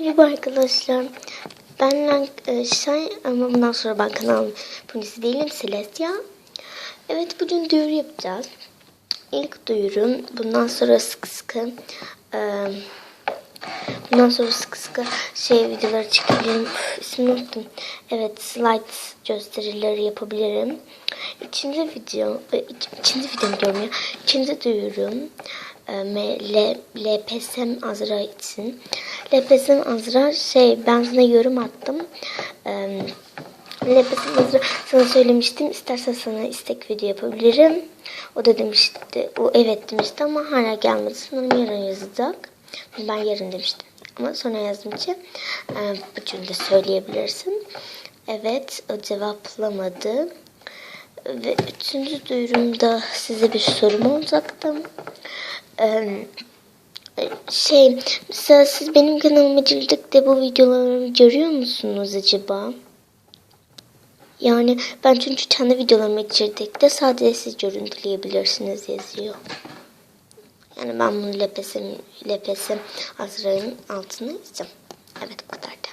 Merhaba arkadaşlar. Ben e, şey ama bundan sonra ben kanalın polisi değilim Celestia. Evet bugün duyuru yapacağız. İlk duyurum bundan sonra sık sıkı e, bundan sonra sık sıkı şey videoları çekebilirim. İsmini unuttum. Evet slide gösterileri yapabilirim. İkinci video, e, ikinci video diyorum ya. İkinci duyurum. E, LPSM Azra için. LPSM Azra şey ben sana yorum attım. E, LPSM Azra sana söylemiştim. İstersen sana istek video yapabilirim. O da demişti. O evet demişti ama hala gelmedi. Sanırım yarın yazacak. Ben yarın demiştim. Ama sonra yazdım ki e, bugün de söyleyebilirsin. Evet o cevaplamadı. Ve üçüncü duyurumda size bir sorum olacaktı. Ee, şey, mesela siz benim kanalıma girdik de bu videolarımı görüyor musunuz acaba? Yani ben çünkü kendi videolarıma girdikte sadece siz görüntüleyebilirsiniz yazıyor. Yani ben bunu LPS'im, LPS'im Azra'nın altına yazacağım. Evet bu kadar.